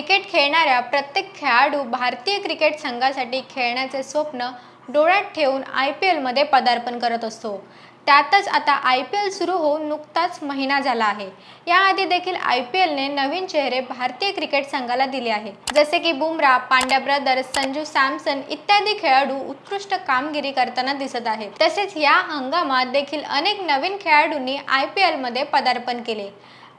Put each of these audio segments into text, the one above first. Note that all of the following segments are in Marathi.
क्रिकेट खेळणाऱ्या प्रत्येक खेळाडू भारतीय क्रिकेट संघासाठी खेळण्याचे स्वप्न डोळ्यात ठेवून आय पी एलमध्ये पदार्पण करत असतो. त्यातच आता आय पी एल सुरू होऊन नुकताच महिना झाला आहे. याआधी देखील आय पी एलने नवीन चेहरे भारतीय क्रिकेट संघाला दिले आहे. जसे की बुमराह पांड्या ब्रदर्स संजू सॅमसन इत्यादी खेळाडू उत्कृष्ट कामगिरी करताना दिसत आहेत. तसेच या हंगामात देखील अनेक नवीन खेळाडूंनी आय पी एलमध्ये पदार्पण केले.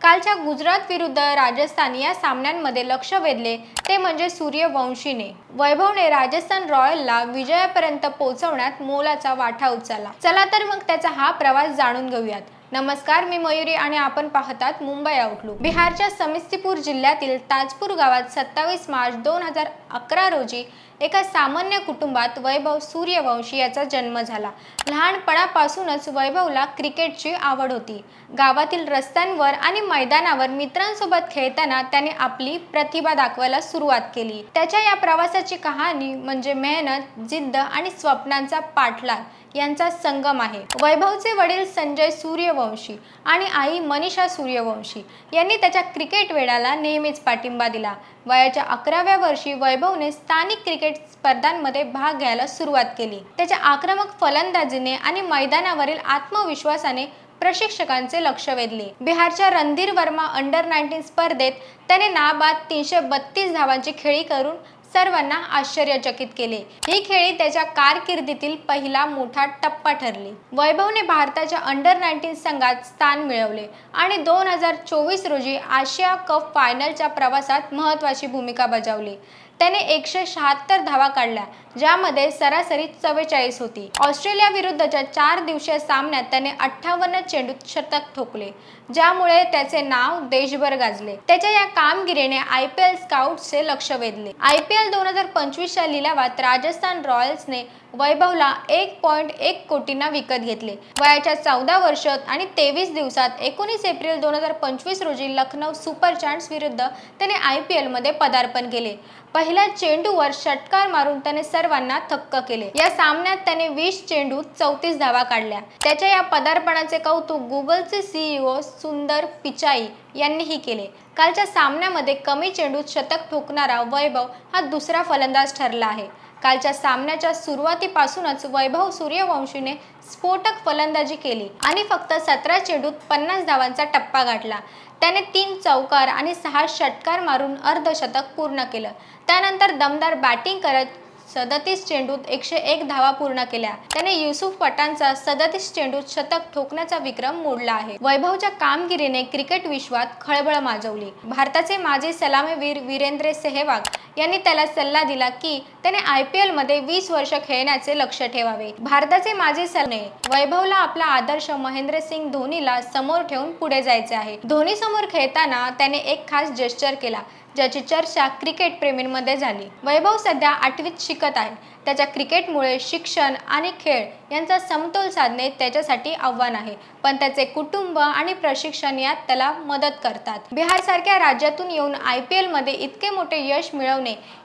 कालच्या गुजरात विरुद्ध राजस्थान या सामन्यांमध्ये लक्ष वेधले. ते म्हणजे सूर्यवंशीने. वैभवने राजस्थान रॉयलला विजयापर्यंत पोहोचवण्यात मोलाचा वाटा उचलला. चला तर मग त्याचा हा प्रवास जाणून घेऊयात. नमस्कार मी मयुरी आणि आपण पाहतात मुंबई आउटलुक बिहारच्या समिस्तीपूर जिल्ह्यातील ताजपूर गावात सत्तावीस मार्च दोन हजार अकरा रोजी एका सामान्य कुटुंबात वैभव सूर्यवंशी याचा जन्म झाला. लहानपणापासूनच वैभवला क्रिकेटची आवड होती. गावातील रस्त्यांवर आणि मैदानावर मित्रांसोबत खेळताना त्याने आपली प्रतिभा दाखवायला सुरुवात केली. त्याच्या या प्रवासाची कहाणी म्हणजे मेहनत जिद्द आणि स्वप्नांचा पाठलाग यांचा संगम आहे. वैभवचे वडील संजय सूर्यवंशी आणि आई मनीषा सूर्यवंशी यांनी त्याच्या क्रिकेट वेळाला नेहमीच पाठिंबा दिला. वयाच्या अकराव्या वर्षी वैभवने स्थानिक क्रिकेट स्पर्धांमध्ये भाग घ्यायला सुरुवात केली. त्याच्या आक्रमक फलंदाजीने आणि मैदानावरील आत्मविश्वासाने प्रशिक्षकांचे लक्ष वेधले. बिहारच्या रणधीर वर्मा अंडर नाईन्टीन स्पर्धेत त्याने नाबाद तीनशे बत्तीस धावांची खेळी करून सर्वांना आश्चर्यचकित केले. ही खेळी त्याच्या कारकिर्दीतील पहिला मोठा टप्पा ठरली. वैभवने भारताच्या अंडर नाईन्टीन संघात स्थान मिळवले आणि दोन हजार चोवीस रोजी आशिया कप फायनलच्या प्रवासात महत्त्वाची भूमिका बजावली. त्याने एकशे शहात्तर धावा काढल्या ज्यामध्ये सरासरी चव्वेचाळीस होती. ऑस्ट्रेलिया विरुद्धच्या चार दिवसीय सामन्यात त्याने अठ्ठावन्न चेंडूत शतक ठोकले ज्यामुळे त्याचे नाव देशभर गाजले. त्याच्या या कामगिरीने आय पी एल स्काउटचे लक्ष वेधले. आय पी एल दोन हजार पंचवीसच्या लिलावात राजस्थान रॉयल्सने वैभवला एक पॉईंट एक कोटींना विकत घेतले. वयाच्या चौदा वर्षात आणि तेवीस दिवसात एकोणीस एप्रिल दोन हजार पंचवीस रोजी लखनौ सुपर चांट्स विरुद्ध त्याने आय पी एलमध्ये पदार्पण केले. पहिल्या चेंडूवर षटकार मारून त्याने सर्वांना थक्क केले. या सामन्यात त्याने वीस चेंडू चौतीस धावा काढल्या. त्याच्या या पदार्पणाचे कौतुक गुगलचे सीईओ सुंदर पिचाई यांनीही केले. कालच्या सामन्यामध्ये कमी चेंडूत शतक ठोकणारा वैभव हा दुसरा फलंदाज ठरला आहे. कालच्या सामन्याच्या सुरुवातीपासूनच वैभव सूर्यवंशीने स्फोटक फलंदाजी केली आणि फक्त सतरा चेंडूत पन्नास धावांचा टप्पा गाठला. त्याने तीन चौकार आणि सहा षटकार मारून अर्धशतक पूर्ण केलं. त्यानंतर दमदार बॅटिंग करत सदतीस चेंडूत एकशे एक धावा पूर्ण केल्या. त्याने युसुफ पठाणचा सदतीस चेंडूत शतक ठोकण्याचा विक्रम मोडला आहे. वैभवच्या कामगिरीने क्रिकेट विश्वात खळबळ माजवली. भारताचे माजी सलामीवीर वीरेंद्र सेहवाग यांनी त्याला सल्ला दिला की त्याने आय पी एलमध्ये वीस वर्ष खेळण्याचे लक्ष ठेवावे. भारताचे माजी सलने वैभवला आपला आदर्श महेंद्रसिंग धोनीला समोर ठेवून पुढे जायचे आहे. धोनी समोर खेळताना त्याने एक खास जेस्चर केला ज्याची चर्चा क्रिकेट प्रेमींमध्ये झाली. वैभव सध्या आठवीत शिकत आहे. त्याच्या क्रिकेटमुळे शिक्षण आणि खेळ यांचा समतोल साधणे त्याच्यासाठी आव्हान आहे. पण त्याचे कुटुंब आणि प्रशिक्षण यात त्याला मदत करतात. बिहारसारख्या राज्यातून येऊन आय पी एलमध्ये इतके मोठे यश मिळवणे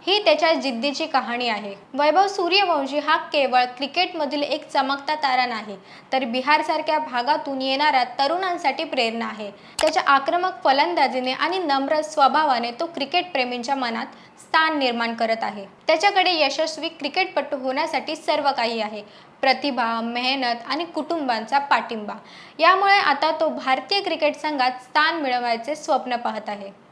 ही त्याच्या जिद्दीची कहाणी आहे. वैभव सूर्यवंशी हा केवळ क्रिकेटमधील एक चमकता तारा नाही तर बिहारसारख्या भागातून येणाऱ्या तरुणांसाठी प्रेरणा आहे. त्याच्या आक्रमक फलंदाजीने आणि नम्र स्वभावाने तो क्रिकेट प्रेमींच्या मनात स्थान निर्माण करत आहे. त्याच्याकडे यशस्वी क्रिकेटपटू होण्यासाठी सर्व काही आहे. प्रतिभा मेहनत आणि कुटुंबांचा पाठिंबा. यामुळे आता तो भारतीय क्रिकेट संघात स्थान मिळवायचे स्वप्न पाहत आहे.